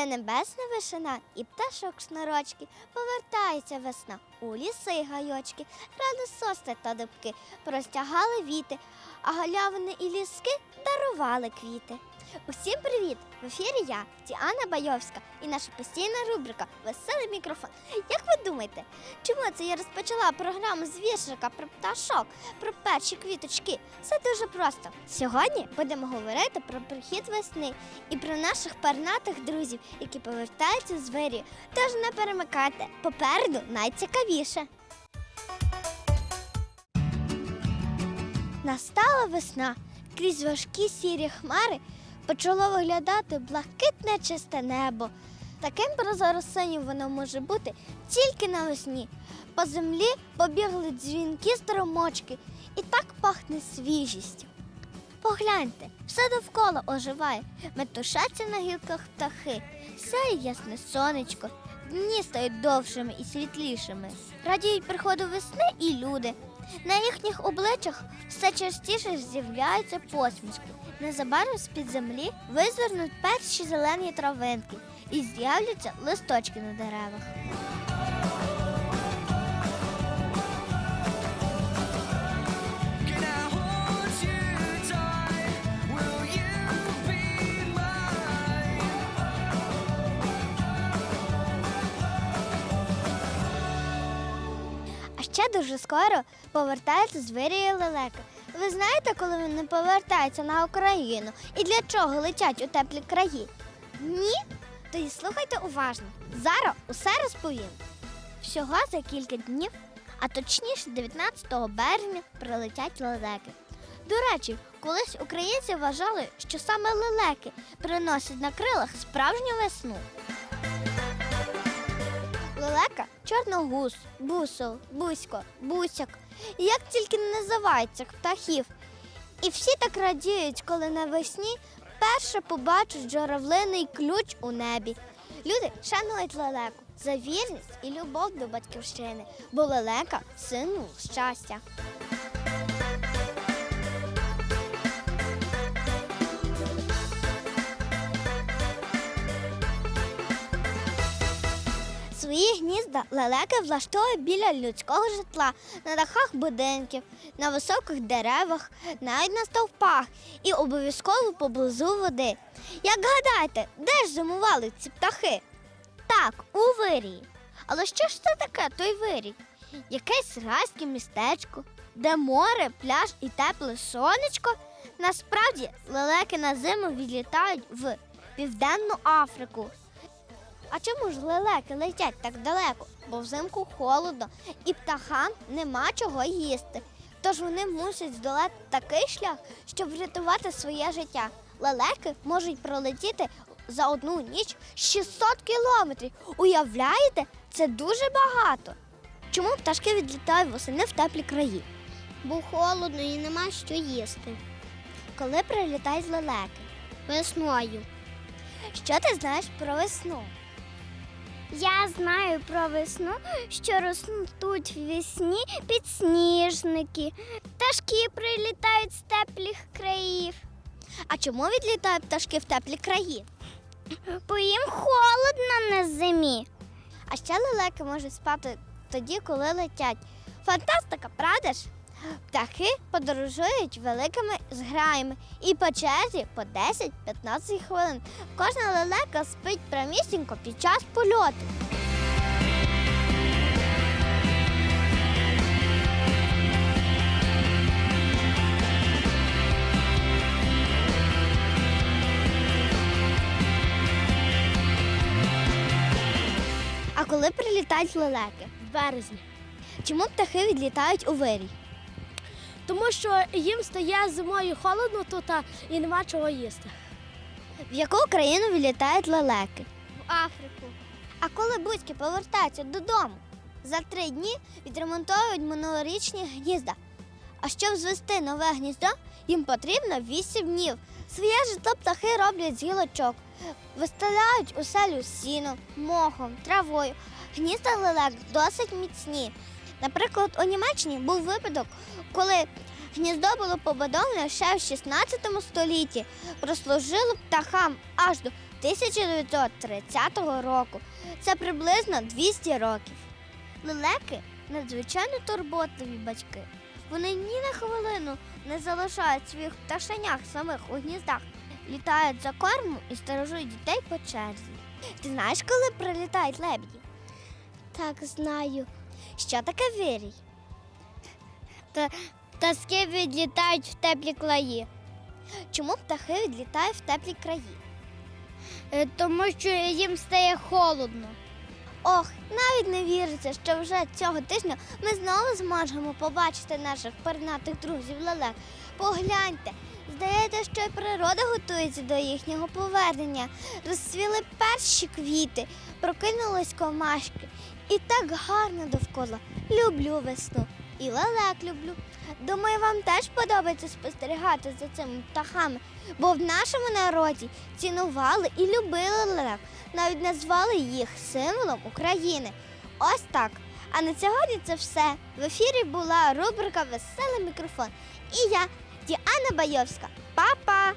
Іде небесна вишина і пташок шнурочки, повертається весна у ліси гайочки, ради сости та дубки, простягали віти, а галявини і ліски дарували квіти. Усім привіт! В ефірі я, Діана Байовська, і наша постійна рубрика Веселий мікрофон. Як ви думаєте, чому це я розпочала програму з віршика про пташок, про перші квіточки? Все дуже просто. Сьогодні будемо говорити про прихід весни і про наших пернатих друзів, які повертаються з вирію. Тож не перемикайте, попереду найцікавіше. Настала весна. Крізь важкі сірі хмари почало виглядати блакитне чисте небо. Таким прозоро синім воно може бути тільки навесні. По землі побігли дзвінки струмочки, і так пахне свіжістю. Погляньте, все довкола оживає, метушаться на гілках птахи, сяє ясне сонечко, дні стають довшими і світлішими. Радіють приходу весни і люди. На їхніх обличчях все частіше з'являються посмішки. Незабаром з-під землі визирнуть перші зелені травинки і з'являться листочки на деревах. Ще дуже скоро повертається з вирії лелека. Ви знаєте, коли вони повертаються на Україну і для чого летять у теплі краї? Ні? Тоді слухайте уважно. Зараз усе розповім. Всього за кілька днів, а точніше 19 березня, прилетять лелеки. До речі, колись українці вважали, що саме лелеки приносять на крилах справжню весну. Лелека, чорногуз, бусол, бусько, бусяк. Як тільки не називають цих птахів. І всі так радіють, коли навесні перше побачать журавлиний ключ у небі. Люди шанують лелеку за вірність і любов до батьківщини, бо лелека символ щастя. Свої гнізда лелеки влаштовує біля людського житла, на дахах будинків, на високих деревах, навіть на стовпах і обов'язково поблизу води. Як гадаєте, де ж зимували ці птахи? Так, у вирії. Але що ж це таке той вирій? Якесь райське містечко, де море, пляж і тепле сонечко. Насправді лелеки на зиму відлітають в Південну Африку. А чому ж лелеки летять так далеко? Бо взимку холодно і птахам нема чого їсти. Тож вони мусять здолати такий шлях, щоб врятувати своє життя. Лелеки можуть пролетіти за одну ніч 600 кілометрів. Уявляєте, це дуже багато. Чому пташки відлітають восени в теплі краї? Бо холодно і нема що їсти. Коли прилітають лелеки? Весною. Що ти знаєш про весну? Я знаю про весну, що ростуть весні підсніжники. Пташки прилітають з теплих країв, А чому відлітають пташки в теплі краї? бо їм холодно на зимі. А ще лелеки можуть спати тоді, коли летять. Фантастика, правда ж? Птахи подорожують великими зграями і по черзі по 10-15 хвилин. Кожна лелека спить прямісінько під час польоту. А коли прилітають лелеки? в березні. Чому птахи відлітають у вирій? Тому що їм стає зимою холодно тут і нема чого їсти. В яку країну відлітають лелеки? В Африку. А коли бузьки повертаються додому, за три дні відремонтують минулорічні гнізда. А щоб звести нове гніздо, їм потрібно 8 днів. Своє житло птахи роблять з гілочок, виставляють у селю сіном, мохом, травою. Гнізда лелек досить міцні. Наприклад, у Німеччині був випадок, коли гніздо було побудоване ще в 16 столітті, прослужило птахам аж до 1930 року. Це приблизно 200 років. Лелеки надзвичайно турботливі батьки. Вони ні на хвилину не залишають своїх пташенях самих у гніздах, літають за кормом і сторожують дітей по черзі. Ти знаєш, коли прилітають лебеді? Так, знаю. Що таке вирій? Таски відлітають в теплі клаї, Чому птахи відлітають в теплі краї? Е, тому що їм стає холодно. Ох, навіть не віриться, що вже цього тижня ми знову зможемо побачити наших пернатих друзів лелек. Погляньте, здається, що природа готується до їхнього повернення. Розцвіли перші квіти, прокинулись комашки. І так гарно довкола. Люблю весну. І лелек люблю. Думаю, вам теж подобається спостерігати за цими птахами, бо в нашому народі цінували і любили лелек навіть назвали їх символом України. Ось так. А на сьогодні це все. В ефірі була рубрика Веселий мікрофон. І я, Діана Байовська. Па-па!